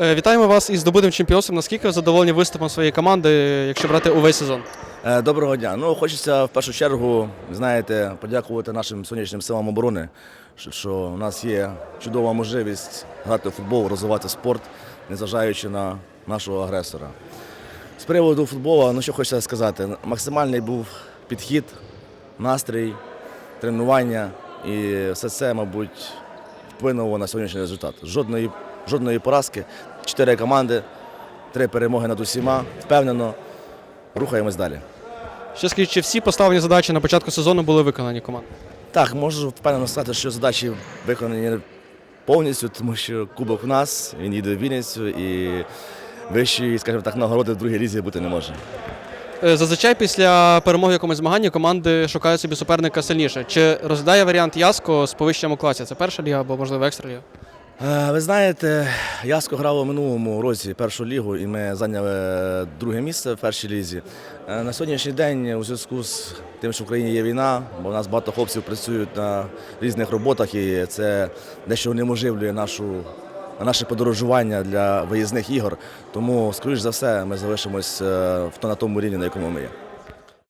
Е, Вітаємо вас із здобутим чемпіонством. Наскільки задоволені виступом своєї команди, якщо брати увесь сезон? Е, Доброго дня. Ну, хочеться в першу чергу, знаєте, подякувати нашим сонячним силам оборони, що у нас є чудова можливість грати в футбол, розвивати спорт, незважаючи на нашого агресора. З приводу футболу, ну що хочеться сказати, максимальний був підхід, настрій, тренування і все це, мабуть, вплинуло на сьогоднішній результат. Жодної, жодної поразки, чотири команди, три перемоги над усіма. Впевнено, рухаємось далі. Ще скажіть, чи всі поставлені задачі на початку сезону були виконані командою? Так, можу впевнено сказати, що задачі виконані повністю, тому що кубок в нас, він їде в Вінницю і вищої, скажімо так, нагороди в другій лізі бути не може. Е, Зазвичай після перемоги в якомусь змаганні команди шукають собі суперника сильніше. Чи розглядає варіант Яско з повищенням класі? Це перша ліга або можливо екстраліга? Е, Ви знаєте, Яско грав у минулому році першу лігу, і ми зайняли друге місце в першій лізі. Е, На сьогоднішній день у зв'язку з тим, що в Україні є війна, бо у нас багато хлопців працюють на різних роботах, і це дещо унеможливлює нашу. Наше подорожування для виїзних ігор, тому, скоріш за все, ми залишимось е, на тому рівні, на якому ми є.